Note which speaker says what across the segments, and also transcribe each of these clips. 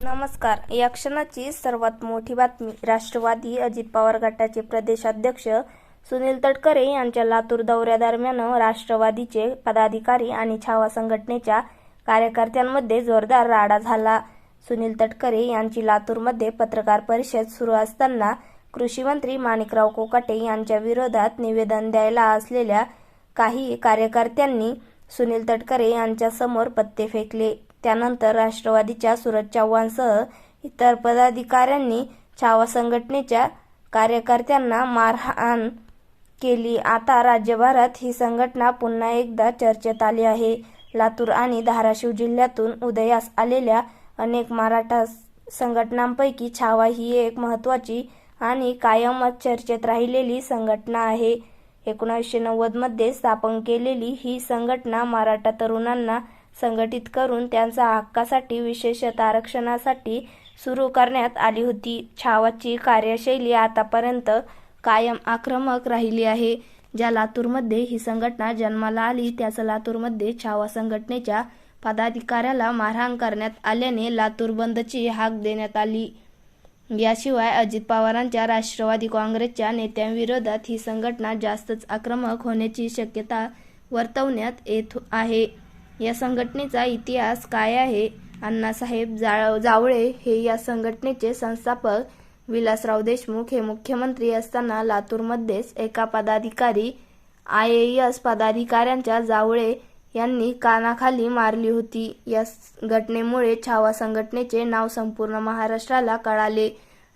Speaker 1: नमस्कार. या क्षणाची सर्वात मोठी बातमी राष्ट्रवादी अजित पवार गटाचे प्रदेशाध्यक्ष सुनील तटकरे यांच्या लातूर दौऱ्यादरम्यान राष्ट्रवादीचे पदाधिकारी आणि छावा संघटनेच्या कार्यकर्त्यांमध्ये जोरदार राडा झाला. सुनील तटकरे यांची लातूरमध्ये पत्रकार परिषद सुरू असताना कृषी मंत्री माणिकराव कोकाटे यांच्या विरोधात निवेदन द्यायला असलेल्या काही कार्यकर्त्यांनी सुनील तटकरे यांच्यासमोर पत्ते फेकले. त्यानंतर राष्ट्रवादीच्या सुरज चव्हाणसह इतर पदाधिकाऱ्यांनी छावा संघटनेच्या कार्यकर्त्यांना मारहाण केली. आता राज्यभरात ही संघटना पुन्हा एकदा चर्चेत आली आहे. लातूर आणि धाराशिव जिल्ह्यातून उदयास आलेल्या अनेक मराठा संघटनांपैकी छावा ही एक महत्वाची आणि कायमच चर्चेत राहिलेली संघटना आहे. एकोणीसशे नव्वदमध्ये स्थापन केलेली ही संघटना मराठा तरुणांना संघटित करून त्यांचा हक्कासाठी विशेषत आरक्षणासाठी सुरू करण्यात आली होती. छावाची कार्यशैली आतापर्यंत कायम आक्रमक राहिली आहे. ज्या लातूरमध्ये ही संघटना जन्माला आली त्याच लातूरमध्ये छावा संघटनेच्या पदाधिकाऱ्याला मारहाण करण्यात आल्याने लातूर बंदची हाक देण्यात आली. याशिवाय अजित पवारांच्या राष्ट्रवादी काँग्रेसच्या नेत्यांविरोधात ही संघटना जास्तच आक्रमक होण्याची शक्यता वर्तवण्यात येत आहे. या संघटनेचा इतिहास काय आहे? अण्णासाहेब जाळ जावळे हे या संघटनेचे संस्थापक. विलासराव देशमुख हे मुख्यमंत्री असताना लातूरमध्येच एका पदाधिकारी आय ए एस पदाधिकाऱ्यांच्या जावळे यांनी कानाखाली मारली होती. या घटनेमुळे छावा संघटनेचे नाव संपूर्ण महाराष्ट्राला कळाले.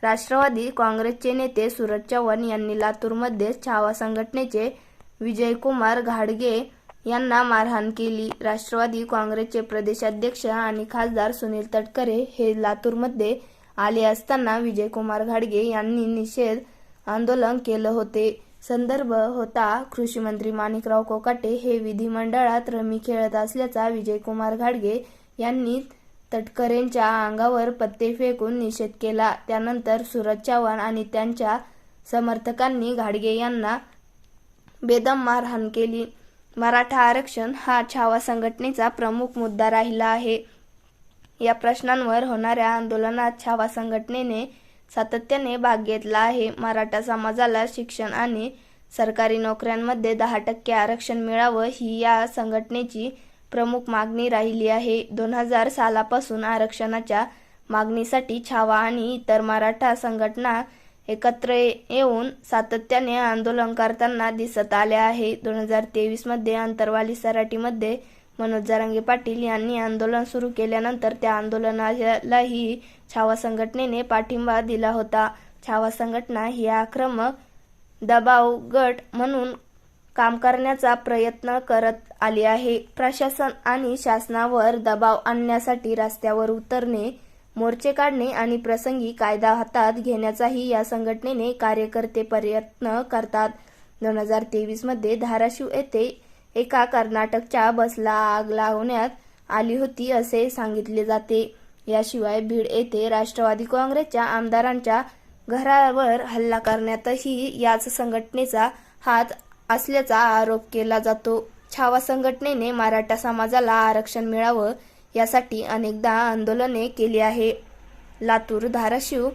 Speaker 1: राष्ट्रवादी काँग्रेसचे नेते सूरज चव्हाण यांनी लातूरमध्येच छावा संघटनेचे विजयकुमार घाडगे यांना मारहाण केली. राष्ट्रवादी काँग्रेसचे प्रदेशाध्यक्ष आणि खासदार सुनील तटकरे हे लातूरमध्ये आले असताना विजयकुमार घाडगे यांनी निषेध आंदोलन केलं होते. संदर्भ होता कृषी मंत्री माणिकराव कोकाटे. हे विधिमंडळात रमी खेळत असल्याचा विजयकुमार घाडगे यांनी तटकरेंच्या अंगावर पत्ते फेकून निषेध केला. त्यानंतर सूरज चव्हाण आणि त्यांच्या समर्थकांनी घाडगे यांना बेदम मारहाण केली. मराठा आरक्षण हा छावा संघटनेचा प्रमुख मुद्दा राहिला आहे. या प्रश्नांवर होणाऱ्या आंदोलनात छावा संघटनेने सातत्याने भाग घेतला आहे. मराठा समाजाला शिक्षण आणि सरकारी नोकऱ्यांमध्ये दहा टक्के आरक्षण मिळावं ही या संघटनेची प्रमुख मागणी राहिली आहे. दोन हजार सालापासून आरक्षणाच्या मागणीसाठी छावा आणि इतर मराठा संघटना एकत्र येऊन सातत्याने आंदोलन करताना दिसत आले आहे. दोन हजार तेवीसमध्ये अंतरवाली सराटीमध्ये मनोज जारांगे पाटील यांनी आंदोलन सुरू केल्यानंतर त्या आंदोलनालाही छावा संघटनेने पाठिंबा दिला होता. छावा संघटना ही आक्रमक दबाव गट म्हणून काम करण्याचा प्रयत्न करत आली आहे. प्रशासन आणि शासनावर दबाव आणण्यासाठी रस्त्यावर उतरणे मोर्चे काढणे आणि प्रसंगी कायदा हातात घेण्याचाही या संघटनेने कार्यकर्ते प्रयत्न करतात. दोन हजार तेवीसमध्ये धाराशिव येथे एका कर्नाटकच्या बसला आग लावण्यात आली होती असे सांगितले जाते. याशिवाय बीड येथे राष्ट्रवादी काँग्रेसच्या आमदारांच्या घरावर हल्ला करण्यातही याच संघटनेचा हात असल्याचा आरोप केला जातो. छावा संघटनेने मराठा समाजाला आरक्षण मिळावं यासाठी अनेकदा आंदोलने केली आहे. लातूर धाराशिव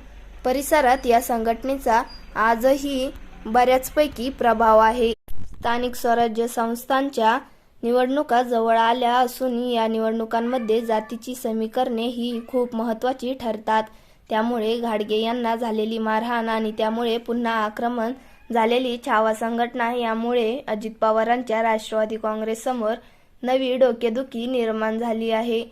Speaker 1: परिसरात या संघटनेचा आजही बऱ्याचपैकी प्रभाव आहे. स्थानिक स्वराज्य संस्थांच्या निवडणुका जवळ आल्या असून या निवडणुकांमध्ये जातीची समीकरणे ही खूप महत्वाची ठरतात. त्यामुळे घाडगे यांना झालेली मारहाण आणि त्यामुळे पुन्हा आक्रमण झालेली छावा संघटना यामुळे अजित पवारांच्या राष्ट्रवादी काँग्रेससमोर नवी डोकेदुखी निर्माण झाली आहे.